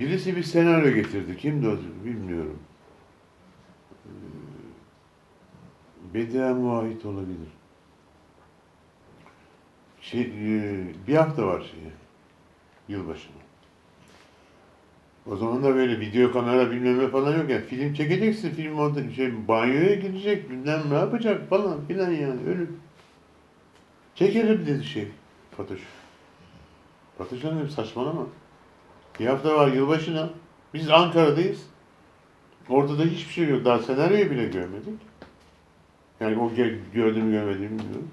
Birisi bir senaryo getirdi. Kimdi o? Bilmiyorum. Ee, Bediye Muahit olabilir. Şey, e, bir hafta var şeye. Yılbaşına. O zaman da böyle video kamera bilmem ne falan yok yani film çekeceksin film orada şey banyoya girecek bilmem ne yapacak falan filan yani ölüm. Çekelim dedi şey Fatoş. Fatoş Hanım saçmalama. Bir hafta var yılbaşına. Biz Ankara'dayız. Ortada hiçbir şey yok. Daha senaryoyu bile görmedik. Yani o gö- gördüğümü görmediğimi bilmiyorum.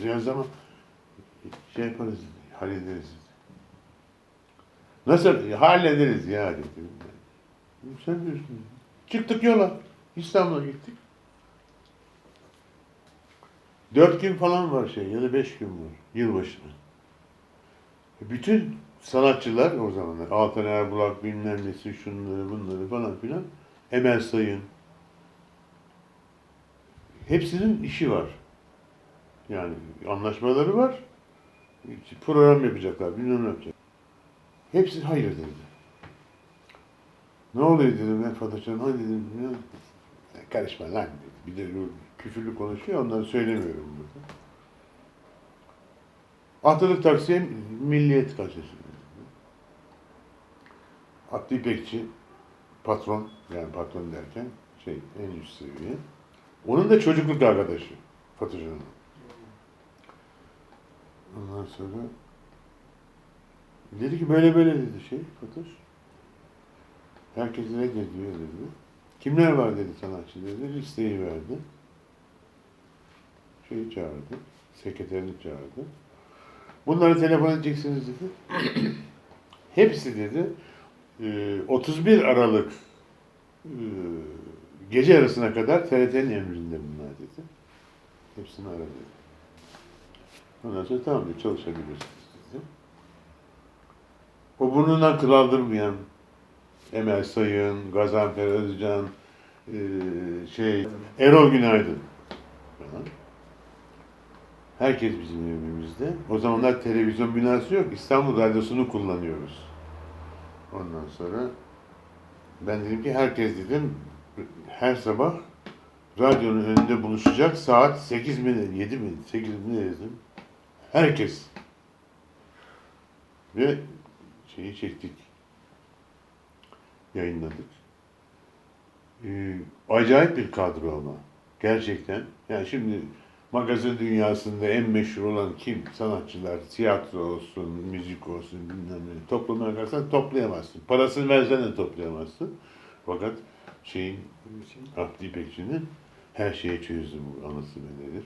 Ziya zaman şey yaparız. Hallederiz. Nasıl? Hallederiz ya dedim. Sen diyorsun. Çıktık yola. İstanbul'a gittik. Dört gün falan var şey ya da beş gün var. Yılbaşına. Bütün sanatçılar o zamanlar Altan Erbulak bilmem nesi şunları bunları falan filan Emel Sayın hepsinin işi var. Yani anlaşmaları var. Program yapacaklar, bilmem ne yapacak. Hepsi hayır dedi. Ne oluyor dedim ben Fatoş Hanım, hadi dedim ya. Karışma lan dedi. Bir de küfürlü konuşuyor, onları söylemiyorum burada. Atladık taksiye Milliyet Gazetesi. Abdi İpekçi, patron, yani patron derken şey en üst seviye. Onun da çocukluk arkadaşı Fatoş Hanım. Ondan sonra dedi ki böyle böyle dedi şey Fatoş. Herkes reddediyor dedi. Kimler var dedi sanatçı dedi. Listeyi verdi. Şeyi çağırdı. Sekreterini çağırdı. Bunları telefon edeceksiniz dedi. Hepsi dedi 31 Aralık e, gece yarısına kadar TRT'nin emrinde bunlar dedi. Hepsini ara dedi. Ondan sonra tamam dedi çalışabilirsiniz dedi. O burnundan kıl aldırmayan Emel Sayın, Gazanfer Özcan, e, şey Erol Günaydın. Herkes bizim evimizde. O zamanlar televizyon binası yok. İstanbul Radyosu'nu kullanıyoruz. Ondan sonra ben dedim ki herkes dedim her sabah radyonun önünde buluşacak saat 8 mi 7 mi 8 mi dedim. Herkes. Ve şeyi çektik. Yayınladık. Ee, acayip bir kadro ama. Gerçekten. Yani şimdi magazin dünyasında en meşhur olan kim? Sanatçılar, tiyatro olsun, müzik olsun, bilmem ne. Toplamaya kalksan toplayamazsın. Parasını versen de toplayamazsın. Fakat şeyin, Abdi İpekçi'nin her şeye çözdü bu anası nedir.